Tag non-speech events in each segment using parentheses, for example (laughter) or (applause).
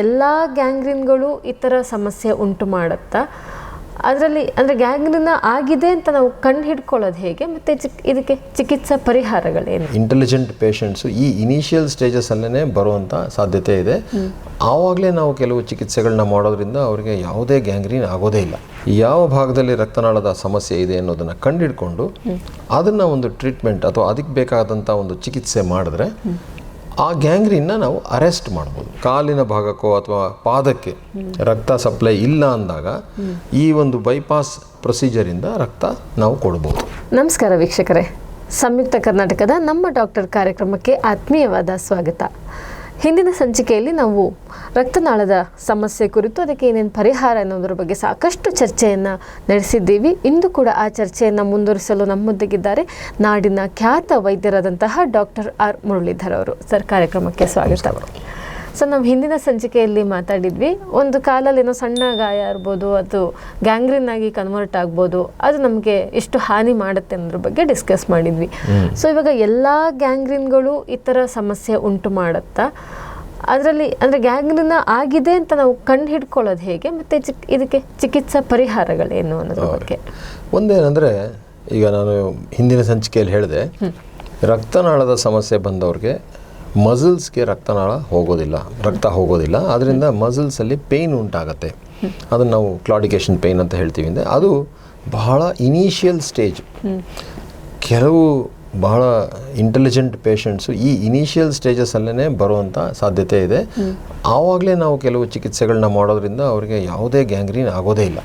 ಎಲ್ಲ ಗ್ಯಾಂಗ್ರೀನ್ಗಳು ಈ ಥರ ಸಮಸ್ಯೆ ಉಂಟು ಮಾಡುತ್ತಾ? ಅದರಲ್ಲಿ ಅಂದರೆ ಗ್ಯಾಂಗ್ರೀನ್ ಆಗಿದೆ ಅಂತ ನಾವು ಕಂಡು ಹಿಡ್ಕೊಳ್ಳೋದು ಹೇಗೆ? ಮತ್ತು ಚಿಕ್ ಇದಕ್ಕೆ ಚಿಕಿತ್ಸಾ ಪರಿಹಾರಗಳೇನು? ಇಂಟೆಲಿಜೆಂಟ್ ಪೇಷಂಟ್ಸು ಈ ಇನಿಷಿಯಲ್ ಸ್ಟೇಜಸ್ಸಲ್ಲೇ ಬರುವಂಥ ಸಾಧ್ಯತೆ ಇದೆ. ಆವಾಗಲೇ ನಾವು ಕೆಲವು ಚಿಕಿತ್ಸೆಗಳನ್ನ ಮಾಡೋದ್ರಿಂದ ಅವರಿಗೆ ಯಾವುದೇ ಗ್ಯಾಂಗ್ರೀನ್ ಆಗೋದೇ ಇಲ್ಲ. ಯಾವ ಭಾಗದಲ್ಲಿ ರಕ್ತನಾಳದ ಸಮಸ್ಯೆ ಇದೆ ಅನ್ನೋದನ್ನು ಕಂಡಿಡ್ಕೊಂಡು ಅದನ್ನು ಒಂದು ಟ್ರೀಟ್ಮೆಂಟ್ ಅಥವಾ ಅದಕ್ಕೆ ಬೇಕಾದಂಥ ಒಂದು ಚಿಕಿತ್ಸೆ ಮಾಡಿದ್ರೆ ಆ ಗ್ಯಾಂಗ್ರೀನ್ನ ನಾವು ಅರೆಸ್ಟ್ ಮಾಡ್ಬೋದು. ಕಾಲಿನ ಭಾಗಕ್ಕೋ ಅಥವಾ ಪಾದಕ್ಕೆ ರಕ್ತ ಸಪ್ಲೈ ಇಲ್ಲ ಅಂದಾಗ ಈ ಒಂದು ಬೈಪಾಸ್ ಪ್ರೊಸೀಜರಿಂದ ರಕ್ತ ನಾವು ಕೊಡ್ಬೋದು. ನಮಸ್ಕಾರ ವೀಕ್ಷಕರೇ. ಸಂಯುಕ್ತ ಕರ್ನಾಟಕದ ನಮ್ಮ ಡಾಕ್ಟರ್ ಕಾರ್ಯಕ್ರಮಕ್ಕೆ ಆತ್ಮೀಯವಾದ ಸ್ವಾಗತ. ಹಿಂದಿನ ಸಂಚಿಕೆಯಲ್ಲಿ ನಾವು ರಕ್ತನಾಳದ ಸಮಸ್ಯೆ ಕುರಿತು ಅದಕ್ಕೆ ಏನೇನು ಪರಿಹಾರ ಅನ್ನೋದ್ರ ಬಗ್ಗೆ ಸಾಕಷ್ಟು ಚರ್ಚೆಯನ್ನು ನಡೆಸಿದ್ದೀವಿ. ಇಂದು ಕೂಡ ಆ ಚರ್ಚೆಯನ್ನು ಮುಂದುವರಿಸಲು ನಮ್ಮೊಂದಿಗಿದ್ದಾರೆ ನಾಡಿನ ಖ್ಯಾತ ವೈದ್ಯರಾದಂತಹ ಡಾಕ್ಟರ್ ಆರ್ ಮುರಳೀಧರ್ ಅವರು. ಸರ್, ಕಾರ್ಯಕ್ರಮಕ್ಕೆ ಸ್ವಾಗತ. ಸೊ ನಾವು ಹಿಂದಿನ ಸಂಚಿಕೆಯಲ್ಲಿ ಮಾತಾಡಿದ್ವಿ. ಒಂದು ಕಾಲಲ್ಲಿ ಏನೋ ಸಣ್ಣ ಗಾಯ ಇರ್ಬೋದು ಅದು ಗ್ಯಾಂಗ್ರೀನ್ ಆಗಿ ಕನ್ವರ್ಟ್ ಆಗ್ಬೋದು ಅದು ನಮಗೆ ಎಷ್ಟು ಹಾನಿ ಮಾಡುತ್ತೆ ಅನ್ನೋದ್ರ ಬಗ್ಗೆ ಡಿಸ್ಕಸ್ ಮಾಡಿದ್ವಿ. ಸೊ ಇವಾಗ ಎಲ್ಲ ಗ್ಯಾಂಗ್ರೀನ್ಗಳು ಈ ಥರ ಸಮಸ್ಯೆ ಉಂಟು ಮಾಡುತ್ತಾ? ಅದರಲ್ಲಿ ಅಂದರೆ ಗ್ಯಾಂಗ್ರಿನ್ ಆಗಿದೆ ಅಂತ ನಾವು ಕಂಡು ಹಿಡ್ಕೊಳ್ಳೋದು ಹೇಗೆ? ಮತ್ತು ಚಿಕ್ ಇದಕ್ಕೆ ಚಿಕಿತ್ಸಾ ಪರಿಹಾರಗಳೇನು ಅನ್ನೋದ್ರ ಬಗ್ಗೆ? ಒಂದೇನಂದರೆ ಈಗ ನಾನು ಹಿಂದಿನ ಸಂಚಿಕೆಯಲ್ಲಿ ಹೇಳಿದೆ ರಕ್ತನಾಳದ ಸಮಸ್ಯೆ ಬಂದವ್ರಿಗೆ ಮಸಲ್ಸ್ಗೆ ರಕ್ತನಾಳ ಹೋಗೋದಿಲ್ಲ, ರಕ್ತ ಹೋಗೋದಿಲ್ಲ. ಅದರಿಂದ ಮಸಲ್ಸಲ್ಲಿ ಪೇಯ್ನ್ ಉಂಟಾಗತ್ತೆ. ಅದನ್ನು ನಾವು ಕ್ಲಾಡಿಕೇಶನ್ ಪೇಯ್ನ್ ಅಂತ ಹೇಳ್ತೀವಿ ಅಂದರೆ ಅದು ಬಹಳ ಇನಿಷಿಯಲ್ ಸ್ಟೇಜ್. ಕೆಲವು ಬಹಳ ಇಂಟೆಲಿಜೆಂಟ್ ಪೇಷಂಟ್ಸು ಈ ಇನಿಷಿಯಲ್ ಸ್ಟೇಜಸ್ಸಲ್ಲೇ ಬರುವಂಥ ಸಾಧ್ಯತೆ ಇದೆ. ಆವಾಗಲೇ ನಾವು ಕೆಲವು ಚಿಕಿತ್ಸೆಗಳನ್ನ ಮಾಡೋದ್ರಿಂದ ಅವರಿಗೆ ಯಾವುದೇ ಗ್ಯಾಂಗ್ರೀನ್ ಆಗೋದೇ ಇಲ್ಲ.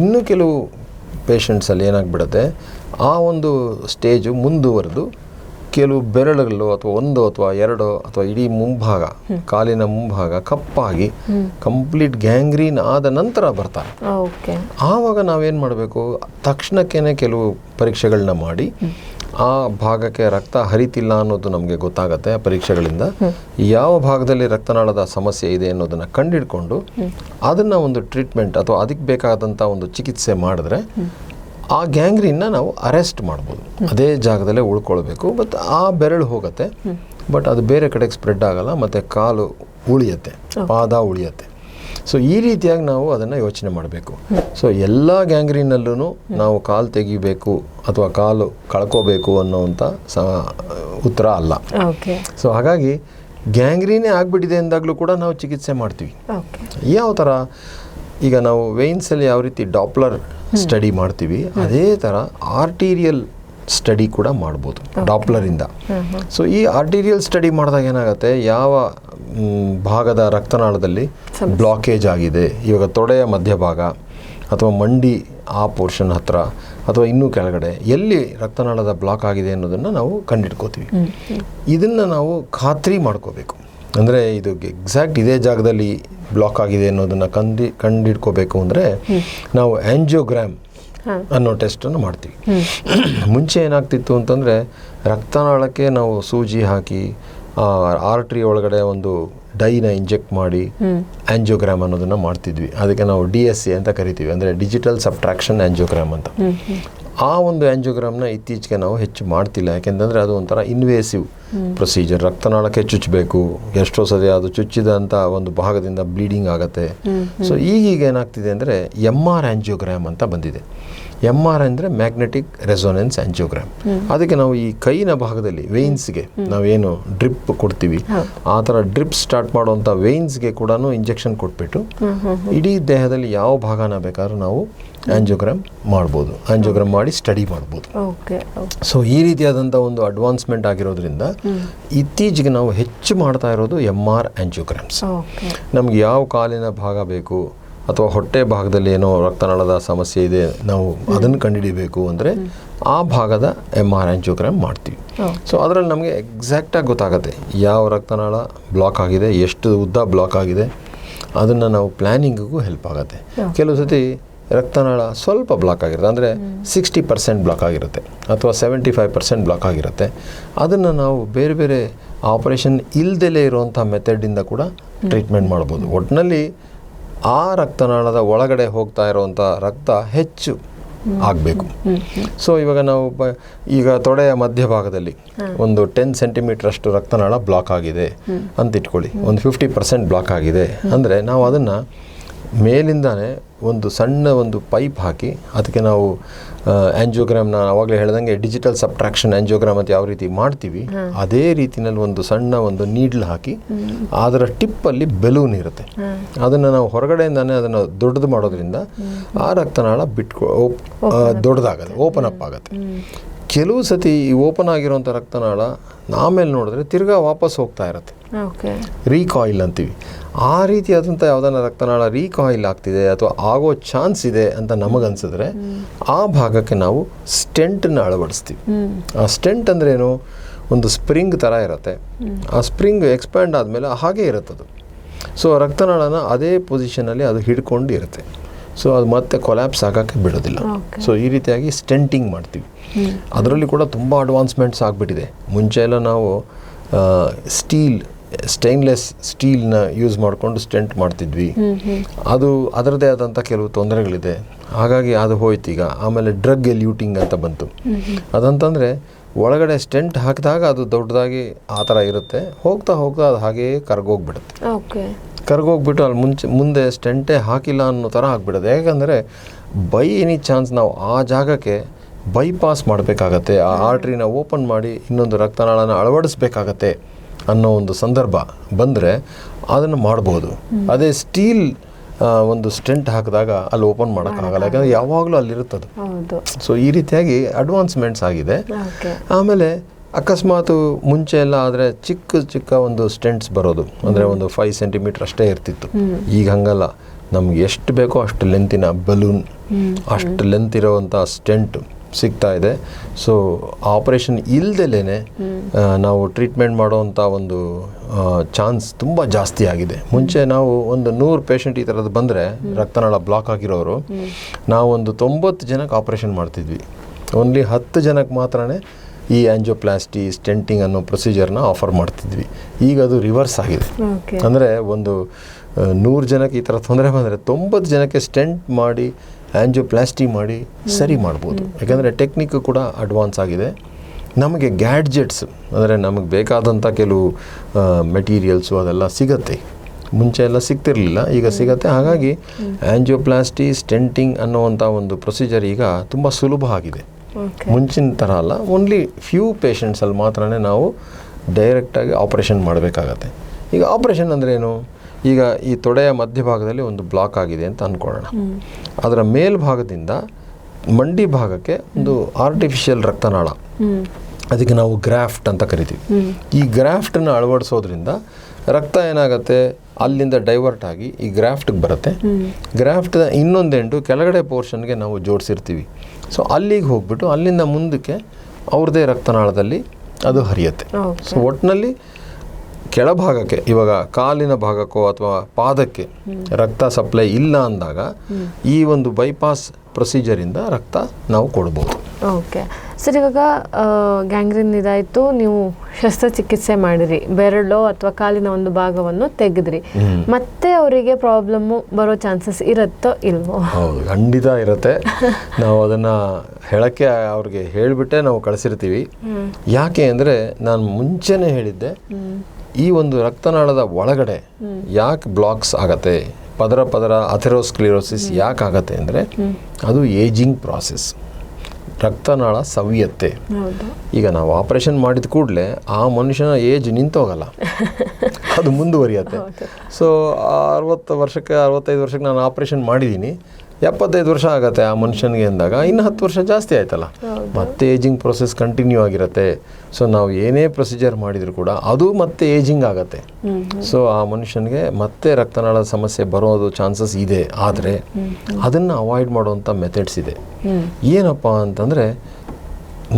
ಇನ್ನೂ ಕೆಲವು ಪೇಷಂಟ್ಸಲ್ಲಿ ಏನಾಗ್ಬಿಡುತ್ತೆ, ಆ ಒಂದು ಸ್ಟೇಜು ಮುಂದುವರೆದು ಕೆಲವು ಬೆರಳುಗಳು ಅಥವಾ ಒಂದು ಅಥವಾ ಎರಡು ಅಥವಾ ಇಡೀ ಮುಂಭಾಗ ಕಾಲಿನ ಮುಂಭಾಗ ಕಪ್ಪಾಗಿ ಕಂಪ್ಲೀಟ್ ಗ್ಯಾಂಗ್ರೀನ್ ಆದ ನಂತರ ಬರ್ತಾರೆ ಓಕೆ. ಆವಾಗ ನಾವೇನು ಮಾಡಬೇಕು? ತಕ್ಷಣಕ್ಕೇನೆ ಕೆಲವು ಪರೀಕ್ಷೆಗಳನ್ನ ಮಾಡಿ ಆ ಭಾಗಕ್ಕೆ ರಕ್ತ ಹರಿತಿಲ್ಲ ಅನ್ನೋದು ನಮಗೆ ಗೊತ್ತಾಗತ್ತೆ ಆ ಪರೀಕ್ಷೆಗಳಿಂದ. ಯಾವ ಭಾಗದಲ್ಲಿ ರಕ್ತನಾಳದ ಸಮಸ್ಯೆ ಇದೆ ಅನ್ನೋದನ್ನು ಕಂಡಿಡ್ಕೊಂಡು ಅದನ್ನು ಒಂದು ಟ್ರೀಟ್ಮೆಂಟ್ ಅಥವಾ ಅದಕ್ಕೆ ಬೇಕಾದಂಥ ಒಂದು ಚಿಕಿತ್ಸೆ ಮಾಡಿದ್ರೆ ಆ ಗ್ಯಾಂಗ್ರೀನ್ನ ನಾವು ಅರೆಸ್ಟ್ ಮಾಡ್ಬೋದು. ಅದೇ ಜಾಗದಲ್ಲೇ ಉಳ್ಕೊಳ್ಬೇಕು ಬಟ್ ಆ ಬೆರಳು ಹೋಗುತ್ತೆ. ಬಟ್ ಅದು ಬೇರೆ ಕಡೆಗೆ ಸ್ಪ್ರೆಡ್ ಆಗಲ್ಲ ಮತ್ತು ಕಾಲು ಉಳಿಯತ್ತೆ ಪಾದ ಉಳಿಯತ್ತೆ. ಸೊ ಈ ರೀತಿಯಾಗಿ ನಾವು ಅದನ್ನು ಯೋಚನೆ ಮಾಡಬೇಕು. ಸೊ ಎಲ್ಲ ಗ್ಯಾಂಗ್ರೀನಲ್ಲೂ ನಾವು ಕಾಲು ತೆಗಿಬೇಕು ಅಥವಾ ಕಾಲು ಕಳ್ಕೋಬೇಕು ಅನ್ನೋವಂಥ ಸ ಉತ್ತರ ಅಲ್ಲ. ಓಕೆ ಸೊ ಹಾಗಾಗಿ ಗ್ಯಾಂಗ್ರೀನೇ ಆಗಿಬಿಟ್ಟಿದೆ ಎಂದಾಗಲೂ ಕೂಡ ನಾವು ಚಿಕಿತ್ಸೆ ಮಾಡ್ತೀವಿ. ಯಾವ ಥರ ಈಗ ನಾವು ವೇನ್ಸಲ್ಲಿ ಯಾವ ರೀತಿ ಡಾಪ್ಲರ್ ಸ್ಟಡಿ ಮಾಡ್ತೀವಿ. ಅದೇ ಥರ ಆರ್ಟೀರಿಯಲ್ ಸ್ಟಡಿ ಕೂಡ ಮಾಡ್ಬೋದು. ಡಾಪ್ಲರಿಂದ ಸೊ ಈ ಆರ್ಟೀರಿಯಲ್ ಸ್ಟಡಿ ಮಾಡಿದಾಗ ಏನಾಗುತ್ತೆ? ಯಾವ ಭಾಗದ ರಕ್ತನಾಳದಲ್ಲಿ ಬ್ಲಾಕೇಜ್ ಆಗಿದೆ ಇವಾಗ ತೊಡೆಯ ಮಧ್ಯಭಾಗ ಅಥವಾ ಮಂಡಿ ಆ ಪೋರ್ಷನ್ ಹತ್ರ ಅಥವಾ ಇನ್ನೂ ಕೆಳಗಡೆ ಎಲ್ಲಿ ರಕ್ತನಾಳದ ಬ್ಲಾಕ್ ಆಗಿದೆ ಅನ್ನೋದನ್ನು ನಾವು ಕಂಡಿಡ್ಕೋತೀವಿ ಇದನ್ನು ನಾವು ಖಾತ್ರಿ ಮಾಡ್ಕೋಬೇಕು. ಅಂದರೆ ಇದು ಎಕ್ಸಾಕ್ಟ್ ಇದೇ ಜಾಗದಲ್ಲಿ ಬ್ಲಾಕ್ ಆಗಿದೆ ಅನ್ನೋದನ್ನು ಕಂಡು ಕಂಡಿಡ್ಕೋಬೇಕು ಅಂದರೆ ನಾವು ಆ್ಯಂಜಿಯೋಗ್ರಾಮ್ ಅನ್ನೋ ಟೆಸ್ಟನ್ನು ಮಾಡ್ತೀವಿ. (clears throat) ಮುಂಚೆ ಏನಾಗ್ತಿತ್ತು ಅಂತಂದರೆ ರಕ್ತನಾಳಕ್ಕೆ ನಾವು ಸೂಜಿ ಹಾಕಿ ಆರ್ಟ್ರಿ ಒಳಗಡೆ ಒಂದು ಡೈನ ಇಂಜೆಕ್ಟ್ ಮಾಡಿ ಆ್ಯಂಜಿಯೋಗ್ರಾಮ್ ಅನ್ನೋದನ್ನು ಮಾಡ್ತಿದ್ವಿ. ಅದಕ್ಕೆ ನಾವು ಡಿ ಎಸ್ ಸಿ ಅಂತ ಕರಿತೀವಿ. ಅಂದರೆ ಡಿಜಿಟಲ್ ಸಬ್ಟ್ರಾಕ್ಷನ್ ಆ್ಯಂಜಿಯೋಗ್ರಾಮ್ ಅಂತ. ಆ ಒಂದು ಆ್ಯಂಜಿಯೋಗ್ರಾಮ್ನ ಇತ್ತೀಚೆಗೆ ನಾವು ಹೆಚ್ಚು ಮಾಡ್ತಿಲ್ಲ. ಯಾಕೆಂತಂದರೆ ಅದು ಒಂಥರ ಇನ್ವೇಸಿವ್ ಪ್ರೊಸೀಜರ್ ರಕ್ತನಾಳಕ್ಕೆ ಚುಚ್ಚಬೇಕು ಎಷ್ಟೋ ಸರಿ ಅದು ಚುಚ್ಚಿದಂಥ ಒಂದು ಭಾಗದಿಂದ ಬ್ಲೀಡಿಂಗ್ ಆಗುತ್ತೆ. ಸೊ ಈಗೀಗ ಏನಾಗ್ತಿದೆ ಅಂದರೆ ಎಂ ಆರ್ ಆ್ಯಂಜಿಯೋಗ್ರಾಮ್ ಅಂತ ಬಂದಿದೆ. ಎಂ ಆರ್ ಅಂದರೆ ಮ್ಯಾಗ್ನೆಟಿಕ್ ರೆಸೋನೆನ್ಸ್ ಆ್ಯಂಜಿಯೋಗ್ರಾಮ್ ಅದಕ್ಕೆ ನಾವು ಈ ಕೈನ ಭಾಗದಲ್ಲಿ ವೇನ್ಸ್ಗೆ ನಾವೇನು ಡ್ರಿಪ್ ಕೊಡ್ತೀವಿ ಆ ಥರ ಡ್ರಿಪ್ ಸ್ಟಾರ್ಟ್ ಮಾಡುವಂಥ ವೇನ್ಸ್ಗೆ ಕೂಡ ಇಂಜೆಕ್ಷನ್ ಕೊಟ್ಬಿಟ್ಟು ಇಡೀ ದೇಹದಲ್ಲಿ ಯಾವ ಭಾಗನ ಬೇಕಾದ್ರೂ ನಾವು ಆ್ಯಂಜಿಯೋಗ್ರಾಮ್ ಮಾಡ್ಬೋದು. ಆ್ಯಂಜಿಯೋಗ್ರಾಮ್ ಮಾಡಿ ಸ್ಟಡಿ ಮಾಡ್ಬೋದು. ಸೊ ಈ ರೀತಿಯಾದಂಥ ಒಂದು ಅಡ್ವಾನ್ಸ್ಮೆಂಟ್ ಆಗಿರೋದ್ರಿಂದ ಇತ್ತೀಚೆಗೆ ನಾವು ಹೆಚ್ಚು ಮಾಡ್ತಾ ಇರೋದು ಎಂ ಆರ್ ಆ್ಯಂಜಿಯೋಗ್ರಾಮ್ಸ್ ನಮ್ಗೆ ಯಾವ ಕಾಲಿನ ಭಾಗ ಬೇಕು ಅಥವಾ ಹೊಟ್ಟೆ ಭಾಗದಲ್ಲಿ ಏನೋ ರಕ್ತನಾಳದ ಸಮಸ್ಯೆ ಇದೆ ನಾವು ಅದನ್ನು ಕಂಡುಹಿಡಿಬೇಕು ಅಂದರೆ ಆ ಭಾಗದ ಎಂ ಆರ್ ಆ್ಯಂಜಿಯೋಗ್ರಾಮ್ ಮಾಡ್ತೀವಿ. ಸೊ ಅದರಲ್ಲಿ ನಮಗೆ ಎಕ್ಸಾಕ್ಟಾಗಿ ಗೊತ್ತಾಗುತ್ತೆ ಯಾವ ರಕ್ತನಾಳ ಬ್ಲಾಕ್ ಆಗಿದೆ ಎಷ್ಟು ಉದ್ದ ಬ್ಲಾಕ್ ಆಗಿದೆ ಅದನ್ನು ನಾವು ಪ್ಲ್ಯಾನಿಂಗಿಗೂ ಹೆಲ್ಪ್ ಆಗುತ್ತೆ. ಕೆಲವು ಸತಿ ರಕ್ತನಾಳ ಸ್ವಲ್ಪ ಬ್ಲಾಕ್ ಆಗಿರುತ್ತೆ ಅಂದರೆ ಸಿಕ್ಸ್ಟಿ ಪರ್ಸೆಂಟ್ ಬ್ಲಾಕ್ ಆಗಿರುತ್ತೆ ಅಥವಾ ಸೆವೆಂಟಿ ಫೈವ್ ಪರ್ಸೆಂಟ್ ಬ್ಲಾಕ್ ಆಗಿರುತ್ತೆ. ಅದನ್ನು ನಾವು ಬೇರೆ ಬೇರೆ ಆಪರೇಷನ್ ಇಲ್ದಲೇ ಇರುವಂಥ ಮೆಥಡಿಂದ ಕೂಡ ಟ್ರೀಟ್ಮೆಂಟ್ ಮಾಡ್ಬೋದು. ಒಟ್ಟಿನಲ್ಲಿ ಆ ರಕ್ತನಾಳದ ಒಳಗಡೆ ಹೋಗ್ತಾ ಇರುವಂಥ ರಕ್ತ ಹೆಚ್ಚು ಆಗಬೇಕು. ಸೊ ಇವಾಗ ನಾವು ಬ ಈಗ ತೊಡೆಯ ಮಧ್ಯಭಾಗದಲ್ಲಿ ಒಂದು ಟೆನ್ ಸೆಂಟಿಮೀಟರ್ ಅಷ್ಟು ರಕ್ತನಾಳ ಬ್ಲಾಕ್ ಆಗಿದೆ ಅಂತ ಇಟ್ಕೊಳ್ಳಿ ಒಂದು ಫಿಫ್ಟಿ ಪರ್ಸೆಂಟ್ ಬ್ಲಾಕ್ ಆಗಿದೆ. ಅಂದರೆ ನಾವು ಅದನ್ನು ಮೇಲಿಂದಾನೆ ಒಂದು ಸಣ್ಣ ಒಂದು ಪೈಪ್ ಹಾಕಿ ಅದಕ್ಕೆ ನಾವು ಆ್ಯಂಜಿಯೋಗ್ರಾಮ್ ನಾನು ಆವಾಗಲೇ ಹೇಳ್ದಂಗೆ ಡಿಜಿಟಲ್ ಸಬ್ಟ್ರಾಕ್ಷನ್ ಆ್ಯಂಜಿಯೋಗ್ರಾಮ್ ಅಂತ ಯಾವ ರೀತಿ ಮಾಡ್ತೀವಿ ಅದೇ ರೀತಿನಲ್ಲಿ ಒಂದು ಸಣ್ಣ ಒಂದು ನೀಡ್ಲ್ ಹಾಕಿ ಅದರ ಟಿಪ್ಪಲ್ಲಿ ಬೆಲೂನ್ ಇರುತ್ತೆ. ಅದನ್ನು ನಾವು ಹೊರಗಡೆಯಿಂದಾನೆ ಅದನ್ನು ದೊಡ್ಡದು ಮಾಡೋದ್ರಿಂದ ಆ ರಕ್ತನಾಳ ಬಿಟ್ಕೊ ಓಪ್ ದೊಡ್ಡದಾಗತ್ತೆ ಓಪನ್ ಅಪ್ ಆಗುತ್ತೆ. ಕೆಲವು ಸತಿ ಈ ಓಪನ್ ಆಗಿರುವಂಥ ರಕ್ತನಾಳ ಆಮೇಲೆ ನೋಡಿದ್ರೆ ತಿರ್ಗಾ ವಾಪಸ್ ಹೋಗ್ತಾ ಇರುತ್ತೆ. ಓಕೆ. ರೀಕಾಯಿಲ್ ಅಂತೀವಿ. ಆ ರೀತಿಯಾದಂಥ ಯಾವುದನ್ನ ರಕ್ತನಾಳ ರೀಕಾಯಿಲ್ ಆಗ್ತಿದೆ ಅಥವಾ ಆಗೋ ಚಾನ್ಸ್ ಇದೆ ಅಂತ ನಮಗನ್ಸಿದ್ರೆ ಆ ಭಾಗಕ್ಕೆ ನಾವು ಸ್ಟೆಂಟನ್ನು ಅಳವಡಿಸ್ತೀವಿ. ಆ ಸ್ಟೆಂಟ್ ಅಂದ್ರೇನು? ಒಂದು ಸ್ಪ್ರಿಂಗ್ ಥರ ಇರುತ್ತೆ. ಆ ಸ್ಪ್ರಿಂಗ್ ಎಕ್ಸ್ಪ್ಯಾಂಡ್ ಆದಮೇಲೆ ಹಾಗೇ ಇರುತ್ತದು. ಸೊ ರಕ್ತನಾಳನ ಅದೇ ಪೊಸಿಷನಲ್ಲಿ ಅದು ಹಿಡ್ಕೊಂಡು ಇರುತ್ತೆ. ಸೊ ಅದು ಮತ್ತೆ ಕೊಲ್ಯಾಪ್ಸ್ ಆಗೋಕ್ಕೆ ಬಿಡೋದಿಲ್ಲ. ಸೊ ಈ ರೀತಿಯಾಗಿ ಸ್ಟೆಂಟಿಂಗ್ ಮಾಡ್ತೀವಿ. ಅದರಲ್ಲಿ ಕೂಡ ತುಂಬ ಅಡ್ವಾನ್ಸ್ಮೆಂಟ್ಸ್ ಆಗಿಬಿಟ್ಟಿದೆ. ಮುಂಚೆ ಎಲ್ಲ ನಾವು ಸ್ಟೀಲ್ ಸ್ಟೈನ್ಲೆಸ್ ಸ್ಟೀಲ್ನ ಯೂಸ್ ಮಾಡಿಕೊಂಡು ಸ್ಟೆಂಟ್ ಮಾಡ್ತಿದ್ವಿ. ಅದು ಅದರದೇ ಆದಂಥ ಕೆಲವು ತೊಂದರೆಗಳಿದೆ. ಹಾಗಾಗಿ ಅದು ಹೋಯ್ತು ಈಗ. ಆಮೇಲೆ ಡ್ರಗ್ ಎಲ್ಯೂಟಿಂಗ್ ಅಂತ ಬಂತು. ಅದಂತಂದರೆ ಒಳಗಡೆ ಸ್ಟೆಂಟ್ ಹಾಕಿದಾಗ ಅದು ದೊಡ್ಡದಾಗಿ ಆ ಥರ ಇರುತ್ತೆ. ಹೋಗ್ತಾ ಹೋಗ್ತಾ ಅದು ಹಾಗೆಯೇ ಕರ್ಗೋಗ್ಬಿಡುತ್ತೆ. ಓಕೆ ಕರ್ಗೋಗ್ಬಿಟ್ಟು ಅಲ್ಲಿ ಮುಂಚೆ ಮುಂದೆ ಸ್ಟೆಂಟೇ ಹಾಕಿಲ್ಲ ಅನ್ನೋ ಥರ ಆಗ್ಬಿಡೋದು. ಯಾಕಂದರೆ ಬೈ ಎನಿ ಚಾನ್ಸ್ ನಾವು ಆ ಜಾಗಕ್ಕೆ ಬೈಪಾಸ್ ಮಾಡಬೇಕಾಗತ್ತೆ ಆ ಆರ್ಟ್ರಿನ ಓಪನ್ ಮಾಡಿ ಇನ್ನೊಂದು ರಕ್ತನಾಳನ ಅಳವಡಿಸ್ಬೇಕಾಗತ್ತೆ ಅನ್ನೋ ಒಂದು ಸಂದರ್ಭ ಬಂದರೆ ಅದನ್ನು ಮಾಡ್ಬೋದು. ಅದೇ ಸ್ಟೀಲ್ ಒಂದು ಸ್ಟೆಂಟ್ ಹಾಕಿದಾಗ ಅಲ್ಲಿ ಓಪನ್ ಮಾಡೋಕ್ಕಾಗಲ್ಲ ಯಾಕಂದರೆ ಯಾವಾಗಲೂ ಅಲ್ಲಿರುತ್ತದು. ಸೊ ಈ ರೀತಿಯಾಗಿ ಅಡ್ವಾನ್ಸ್ಮೆಂಟ್ಸ್ ಆಗಿದೆ. ಆಮೇಲೆ ಅಕಸ್ಮಾತ್ ಮುಂಚೆ ಎಲ್ಲ ಆದರೆ ಚಿಕ್ಕ ಚಿಕ್ಕ ಒಂದು ಸ್ಟೆಂಟ್ಸ್ ಬರೋದು. ಅಂದರೆ ಒಂದು ಫೈವ್ ಸೆಂಟಿಮೀಟರ್ ಅಷ್ಟೇ ಇರ್ತಿತ್ತು. ಈಗ ಹಂಗಲ್ಲ. ನಮ್ಗೆ ಎಷ್ಟು ಬೇಕೋ ಅಷ್ಟು ಲೆಂತಿನ ಬಲೂನ್ ಅಷ್ಟು ಲೆಂತ್ ಇರೋವಂಥ ಸ್ಟೆಂಟ್ ಸಿಗ್ತಾ ಇದೆ. ಸೊ ಆಪರೇಷನ್ ಇಲ್ದಲೇ ನಾವು ಟ್ರೀಟ್ಮೆಂಟ್ ಮಾಡುವಂಥ ಒಂದು ಚಾನ್ಸ್ ತುಂಬ ಜಾಸ್ತಿ ಆಗಿದೆ. ಮುಂಚೆ ನಾವು ಒಂದು ನೂರು ಪೇಷಂಟ್ ಈ ಥರದ್ದು ಬಂದರೆ ರಕ್ತನಾಳ ಬ್ಲಾಕ್ ಆಗಿರೋರು ನಾವು ಒಂದು ತೊಂಬತ್ತು ಜನಕ್ಕೆ ಆಪರೇಷನ್ ಮಾಡ್ತಿದ್ವಿ. ಓನ್ಲಿ ಹತ್ತು ಜನಕ್ಕೆ ಮಾತ್ರನೇ ಈ ಆ್ಯಂಜೋಪ್ಲಾಸ್ಟಿ ಸ್ಟೆಂಟಿಂಗ್ ಅನ್ನೋ ಪ್ರೊಸೀಜರ್ನ ಆಫರ್ ಮಾಡ್ತಿದ್ವಿ. ಈಗ ಅದು ರಿವರ್ಸ್ ಆಗಿದೆ. ಅಂದರೆ ಒಂದು ನೂರು ಜನಕ್ಕೆ ಈ ಥರ ತೊಂದರೆ ಬಂದರೆ ತೊಂಬತ್ತು ಜನಕ್ಕೆ ಸ್ಟೆಂಟ್ ಮಾಡಿ ಆ್ಯಂಜೋಪ್ಲಾಸ್ಟಿ ಮಾಡಿ ಸರಿ ಮಾಡ್ಬೋದು. ಯಾಕಂದರೆ ಟೆಕ್ನಿಕ್ ಕೂಡ ಅಡ್ವಾನ್ಸ್ ಆಗಿದೆ. ನಮಗೆ ಗ್ಯಾಡ್ಜೆಟ್ಸ್ ಅಂದರೆ ನಮಗೆ ಬೇಕಾದಂಥ ಕೆಲವು ಮೆಟೀರಿಯಲ್ಸು ಅದೆಲ್ಲ ಸಿಗತ್ತೆ. ಮುಂಚೆ ಎಲ್ಲ ಸಿಗ್ತಿರಲಿಲ್ಲ ಈಗ ಸಿಗತ್ತೆ. ಹಾಗಾಗಿ ಆ್ಯಂಜಿಯೋಪ್ಲಾಸ್ಟಿ ಸ್ಟೆಂಟಿಂಗ್ ಅನ್ನೋವಂಥ ಒಂದು ಪ್ರೊಸೀಜರ್ ಈಗ ತುಂಬ ಸುಲಭ ಆಗಿದೆ. ಮುಂಚಿನ ಥರ ಅಲ್ಲ ಓನ್ಲಿ ಫ್ಯೂ ಪೇಷಂಟ್ಸಲ್ಲಿ ಮಾತ್ರನೇ ನಾವು ಡೈರೆಕ್ಟಾಗಿ ಆಪ್ರೇಷನ್ ಮಾಡಬೇಕಾಗತ್ತೆ. ಈಗ ಆಪ್ರೇಷನ್ ಅಂದ್ರೇನು ಈಗ ಈ ತೊಡೆಯ ಮಧ್ಯಭಾಗದಲ್ಲಿ ಒಂದು ಬ್ಲಾಕ್ ಆಗಿದೆ ಅಂತ ಅಂದ್ಕೊಳ್ಳೋಣ ಅದರ ಮೇಲ್ಭಾಗದಿಂದ ಮಂಡಿ ಭಾಗಕ್ಕೆ ಒಂದು ಆರ್ಟಿಫಿಷಿಯಲ್ ರಕ್ತನಾಳ. ಅದಕ್ಕೆ ನಾವು ಗ್ರಾಫ್ಟ್ ಅಂತ ಕರಿತೀವಿ. ಈ ಗ್ರಾಫ್ಟನ್ನು ಅಳವಡಿಸೋದ್ರಿಂದ ರಕ್ತ ಏನಾಗುತ್ತೆ? ಅಲ್ಲಿಂದ ಡೈವರ್ಟ್ ಆಗಿ ಈ ಗ್ರಾಫ್ಟ್ಗೆ ಬರುತ್ತೆ. ಗ್ರಾಫ್ಟ್ ಇನ್ನೊಂದೆಂಟು ಕೆಳಗಡೆ ಪೋರ್ಷನ್ಗೆ ನಾವು ಜೋಡಿಸಿರ್ತೀವಿ. ಸೊ ಅಲ್ಲಿಗೆ ಹೋಗ್ಬಿಟ್ಟು ಅಲ್ಲಿಂದ ಮುಂದಕ್ಕೆ ಅವ್ರದ್ದೇ ರಕ್ತನಾಳದಲ್ಲಿ ಅದು ಹರಿಯುತ್ತೆ. ಸೊ ಒಟ್ಟಿನಲ್ಲಿ ಕೆಳಭಾಗಕ್ಕೆ ಇವಾಗ ಕಾಲಿನ ಭಾಗಕ್ಕೋ ಅಥವಾ ಪಾದಕ್ಕೆ ರಕ್ತ ಸಪ್ಲೈ ಇಲ್ಲ ಅಂದಾಗ ಈ ಒಂದು ಬೈಪಾಸ್ ಪ್ರೊಸೀಜರಿಂದ ರಕ್ತ ನಾವು ಕೊಡ್ಬೋದು. ಓಕೆ ಸರ್ ಇವಾಗ ಗ್ಯಾಂಗ್ರೀನ್ ಇದಾಯಿತು ನೀವು ಶಸ್ತ್ರಚಿಕಿತ್ಸೆ ಮಾಡಿರಿ. ಬೆರಳು ಅಥವಾ ಕಾಲಿನ ಒಂದು ಭಾಗವನ್ನು ತೆಗೆದ್ರಿ. ಮತ್ತೆ ಅವರಿಗೆ ಪ್ರಾಬ್ಲಮ್ಮು ಬರೋ ಚಾನ್ಸಸ್ ಇರುತ್ತೋ ಇಲ್ವೋ? ಹೌದು ಖಂಡಿತ ಇರುತ್ತೆ. ನಾವು ಅದನ್ನ ಹೇಳಕ್ಕೆ ಅವ್ರಿಗೆ ಹೇಳಿಬಿಟ್ಟೆ ನಾವು ಕಳಿಸಿರ್ತೀವಿ. ಯಾಕೆ ಅಂದ್ರೆ ನಾನು ಮುಂಚೆನೇ ಹೇಳಿದ್ದೆ ಈ ಒಂದು ರಕ್ತನಾಳದ ಒಳಗಡೆ ಯಾಕೆ ಬ್ಲಾಕ್ಸ್ ಆಗತ್ತೆ? ಪದರ ಪದರ ಅಥೆರೋಸ್ಕ್ಲಿರೋಸಿಸ್ ಯಾಕೆ ಆಗತ್ತೆ ಅಂದರೆ ಅದು ಏಜಿಂಗ್ ಪ್ರಾಸೆಸ್ ರಕ್ತನಾಳ ಸವಿಯತ್ತೆ ಈಗ ನಾವು ಆಪರೇಷನ್ ಮಾಡಿದ ಕೂಡಲೇ ಆ ಮನುಷ್ಯನ ಏಜ್ ನಿಂತೋಗಲ್ಲ ಅದು ಮುಂದುವರಿಯತ್ತೆ. ಸೊ ಅರವತ್ತು ವರ್ಷಕ್ಕೆ ಅರವತ್ತೈದು ವರ್ಷಕ್ಕೆ ನಾನು ಆಪರೇಷನ್ ಮಾಡಿದ್ದೀನಿ ಎಪ್ಪತ್ತೈದು ವರ್ಷ ಆಗುತ್ತೆ ಆ ಮನುಷ್ಯನಿಗೆ ಅಂದಾಗ ಇನ್ನು ಹತ್ತು ವರ್ಷ ಜಾಸ್ತಿ ಆಯ್ತಲ್ಲ. ಮತ್ತೆ ಏಜಿಂಗ್ ಪ್ರೊಸೆಸ್ ಕಂಟಿನ್ಯೂ ಆಗಿರುತ್ತೆ. ಸೊ ನಾವು ಏನೇ ಪ್ರೊಸೀಜರ್ ಮಾಡಿದರೂ ಕೂಡ ಅದು ಮತ್ತೆ ಏಜಿಂಗ್ ಆಗತ್ತೆ. ಸೊ ಆ ಮನುಷ್ಯನಿಗೆ ಮತ್ತೆ ರಕ್ತನಾಳದ ಸಮಸ್ಯೆ ಬರೋದು ಚಾನ್ಸಸ್ ಇದೆ. ಆದರೆ ಅದನ್ನು ಅವಾಯ್ಡ್ ಮಾಡುವಂಥ ಮೆಥಡ್ಸ್ ಇದೆ. ಏನಪ್ಪ ಅಂತಂದರೆ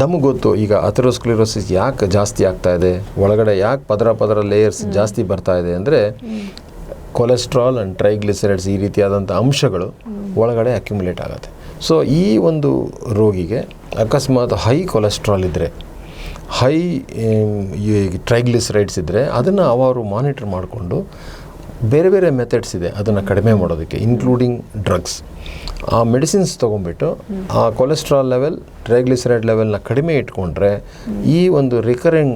ನಮಗೆ ಗೊತ್ತು ಈಗ ಅಥರೋಸ್ಕ್ಲಿರೋಸಿಸ್ ಯಾಕೆ ಜಾಸ್ತಿ ಆಗ್ತಾ ಇದೆ? ಒಳಗಡೆ ಯಾಕೆ ಪದರ ಪದರ ಲೇಯರ್ಸ್ ಜಾಸ್ತಿ ಬರ್ತಾ ಇದೆ ಅಂದರೆ ಕೊಲೆಸ್ಟ್ರಾಲ್ ಆ್ಯಂಡ್ ಟ್ರೈಗ್ಲಿಸರೈಡ್ಸ್ ಈ ರೀತಿಯಾದಂಥ ಅಂಶಗಳು ಒಳಗಡೆ ಅಕ್ಯುಮುಲೇಟ್ ಆಗುತ್ತೆ. ಸೊ ಈ ಒಂದು ರೋಗಿಗೆ ಅಕಸ್ಮಾತ್ ಹೈ ಕೊಲೆಸ್ಟ್ರಾಲ್ ಇದ್ದರೆ ಹೈ ಟ್ರೈಗ್ಲಿಸರೈಡ್ಸ್ ಇದ್ದರೆ ಅದನ್ನು ಅವರು ಮಾನಿಟರ್ ಮಾಡಿಕೊಂಡು ಬೇರೆ ಬೇರೆ ಮೆಥಡ್ಸ್ ಇದೆ ಅದನ್ನು ಕಡಿಮೆ ಮಾಡೋದಕ್ಕೆ ಇನ್ಕ್ಲೂಡಿಂಗ್ ಡ್ರಗ್ಸ್ ಆ ಮೆಡಿಸಿನ್ಸ್ ತೊಗೊಂಡ್ಬಿಟ್ಟು ಆ ಕೊಲೆಸ್ಟ್ರಾಲ್ ಲೆವೆಲ್ ಟ್ರೈಗ್ಲಿಸರೈಡ್ ಲೆವೆಲ್ನ ಕಡಿಮೆ ಇಟ್ಕೊಂಡ್ರೆ ಈ ಒಂದು ರಿಕರಿಂಗ್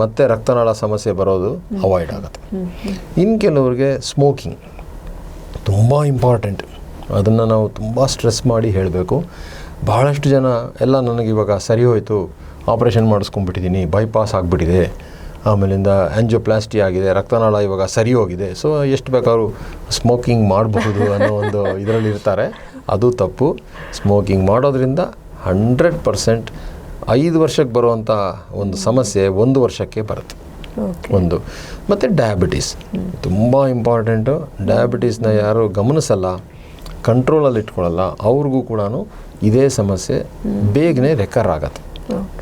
ಮತ್ತೆ ರಕ್ತನಾಳ ಸಮಸ್ಯೆ ಬರೋದು ಅವಾಯ್ಡ್ ಆಗುತ್ತೆ. ಇನ್ನು ಕೆಲವ್ರಿಗೆ ಸ್ಮೋಕಿಂಗ್ ತುಂಬ ಇಂಪಾರ್ಟೆಂಟ್ ಅದನ್ನು ನಾವು ತುಂಬ ಸ್ಟ್ರೆಸ್ ಮಾಡಿ ಹೇಳಬೇಕು. ಬಹಳಷ್ಟು ಜನ ಎಲ್ಲ ನನಗಿವಾಗ ಸರಿ ಹೋಯಿತು ಆಪ್ರೇಷನ್ ಮಾಡಿಸ್ಕೊಂಡ್ಬಿಟ್ಟಿದ್ದೀನಿ ಬೈಪಾಸ್ ಆಗಿಬಿಟ್ಟಿದೆ. ಆಮೇಲಿಂದ ಆ್ಯಂಜಿಯೋಪ್ಲಾಸ್ಟಿ ಆಗಿದೆ ರಕ್ತನಾಳ ಇವಾಗ ಸರಿ ಹೋಗಿದೆ. ಸೊ ಎಷ್ಟು ಬೇಕಾದ್ರೂ ಸ್ಮೋಕಿಂಗ್ ಮಾಡಬಹುದು ಅನ್ನೋ ಒಂದು ಇದರಲ್ಲಿ ಇರ್ತಾರೆ. ಅದು ತಪ್ಪು. ಸ್ಮೋಕಿಂಗ್ ಮಾಡೋದ್ರಿಂದ ಹಂಡ್ರೆಡ್ ಪರ್ಸೆಂಟ್ ಐದು ವರ್ಷಕ್ಕೆ ಬರುವಂಥ ಒಂದು ಸಮಸ್ಯೆ ಒಂದು ವರ್ಷಕ್ಕೆ ಬರುತ್ತೆ. ಒಂದು. ಮತ್ತು ಡಯಾಬಿಟೀಸ್ ತುಂಬ ಇಂಪಾರ್ಟೆಂಟು ಡಯಾಬಿಟೀಸ್ನ ಯಾರು ಗಮನಿಸಲ್ಲ. ಕಂಟ್ರೋಲಲ್ಲಿ ಇಟ್ಕೊಳ್ಳಲ್ಲ ಅವ್ರಿಗೂ ಕೂಡ ಇದೇ ಸಮಸ್ಯೆ ಬೇಗನೆ ರೆಕರ್ ಆಗುತ್ತೆ.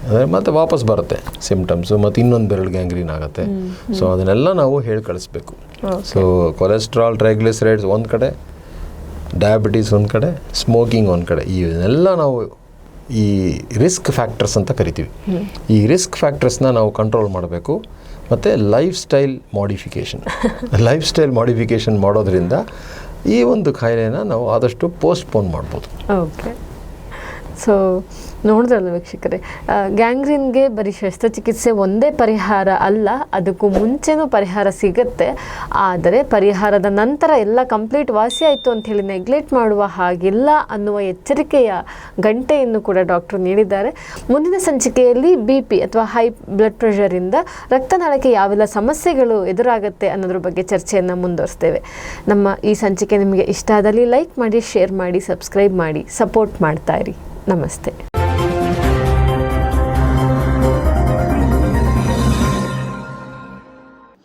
ಅಂದರೆ ಮತ್ತೆ ವಾಪಸ್ ಬರುತ್ತೆ ಸಿಮ್ಟಮ್ಸು ಮತ್ತು ಇನ್ನೊಂದು ಬೆರಳು ಗ್ಯಾಂಗ್ರೀನ್ ಆಗುತ್ತೆ. ಸೊ ಅದನ್ನೆಲ್ಲ ನಾವು ಹೇಳಿ ಕಳಿಸ್ಬೇಕು. ಸೊ ಕೊಲೆಸ್ಟ್ರಾಲ್ ಟ್ರೈಗ್ಲಿಸರೈಡ್ಸ್ ಒಂದು ಕಡೆ ಡಯಾಬಿಟೀಸ್ ಒಂದು ಕಡೆ ಸ್ಮೋಕಿಂಗ್ ಒಂದು ಕಡೆ. ಇದನ್ನೆಲ್ಲ ನಾವು ಈ ರಿಸ್ಕ್ ಫ್ಯಾಕ್ಟರ್ಸ್ ಅಂತ ಕರಿತೀವಿ. ಈ ರಿಸ್ಕ್ ಫ್ಯಾಕ್ಟರ್ಸ್ನ ನಾವು ಕಂಟ್ರೋಲ್ ಮಾಡಬೇಕು. ಮತ್ತು life style modification life style modification ಮಾಡೋದ್ರಿಂದ ಈ ಒಂದು ಕಾಯಿಲೆನ ನಾವು ಆದಷ್ಟು ಪೋಸ್ಟ್ಪೋನ್ ಮಾಡ್ಬೋದು. ಓಕೆ ಸೊ ನೋಡಿದ್ರಲ್ಲ ವೀಕ್ಷಕರೇ ಗ್ಯಾಂಗ್ರೀನ್ಗೆ ಬರೀ ಶಸ್ತ್ರಚಿಕಿತ್ಸೆ ಒಂದೇ ಪರಿಹಾರ ಅಲ್ಲ, ಅದಕ್ಕೂ ಮುಂಚೆನೂ ಪರಿಹಾರ ಸಿಗುತ್ತೆ. ಆದರೆ ಪರಿಹಾರದ ನಂತರ ಎಲ್ಲ ಕಂಪ್ಲೀಟ್ ವಾಸಿ ಅಂತ ಹೇಳಿ ನೆಗ್ಲೆಕ್ಟ್ ಮಾಡುವ ಹಾಗಿಲ್ಲ ಅನ್ನುವ ಎಚ್ಚರಿಕೆಯ ಗಂಟೆಯನ್ನು ಕೂಡ ಡಾಕ್ಟರ್ ನೀಡಿದ್ದಾರೆ. ಮುಂದಿನ ಸಂಚಿಕೆಯಲ್ಲಿ ಬಿ ಪಿ ಅಥವಾ ಹೈ ಬ್ಲಡ್ ಪ್ರೆಷರಿಂದ ರಕ್ತನಾಳಕ್ಕೆ ಯಾವೆಲ್ಲ ಸಮಸ್ಯೆಗಳು ಎದುರಾಗುತ್ತೆ ಅನ್ನೋದ್ರ ಬಗ್ಗೆ ಚರ್ಚೆಯನ್ನು ಮುಂದುವರಿಸ್ತೇವೆ. ನಮ್ಮ ಈ ಸಂಚಿಕೆ ನಿಮಗೆ ಇಷ್ಟ ಆದಲ್ಲಿ ಲೈಕ್ ಮಾಡಿ, ಶೇರ್ ಮಾಡಿ, ಸಬ್ಸ್ಕ್ರೈಬ್ ಮಾಡಿ, ಸಪೋರ್ಟ್ ಮಾಡ್ತಾ ಇರಿ. నమస్తే